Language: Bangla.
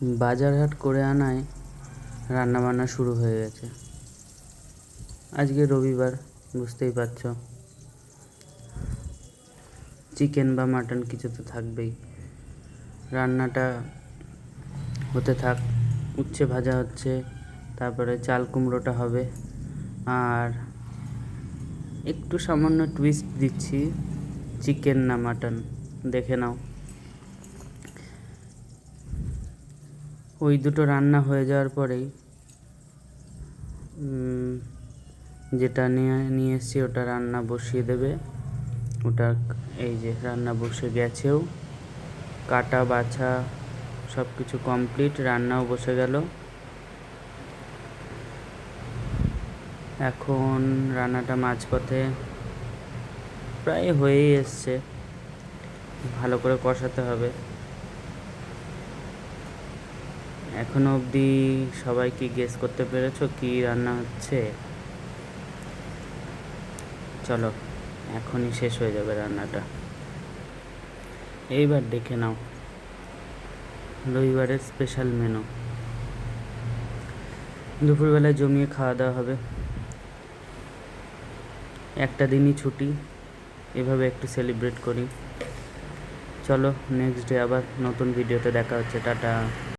বাজার হাট করে আনায় রান্নাবান্না শুরু হয়ে গেছে। আজকে রবিবার, বুঝতেই পারছ। চিকেন বা মাটন কিছু তো থাকবেই। রান্নাটা হতে থাক, উচ্ছে ভাজা হচ্ছে, তারপরে চাল কুমড়োটা হবে, আর একটু সামান্য টুইস্ট দিচ্ছি, চিকেন না মাটন, দেখে নাও। ওই দুটো রান্না হয়ে যাওয়ার পরেই যেটা নিয়ে নিয়ে এসেছি ওটা রান্না বসিয়ে দেবে। ওটা এই যে রান্না বসে গেছেও। কাটা, বাছা সব কিছু কমপ্লিট, রান্নাও বসে গেল। এখন রান্নাটা মাঝপথে প্রায় হয়েই এসছে। ভালো করে কষাতে হবে। এখনও অবধি সবাই কি গেস করতে পেরেছ কি রান্না হচ্ছে? চলো, এখনই শেষ হয়ে যাবে রান্নাটা। এইবার দেখে নাও, রবিবারের স্পেশাল মেনু দুপুরবেলায় জমিয়ে খাওয়া দাওয়া হবে। একটা দিনই ছুটি, এভাবে একটু সেলিব্রেট করি। চলো নেক্সট ডে আবার নতুন ভিডিওতে দেখা হচ্ছে। টাটা।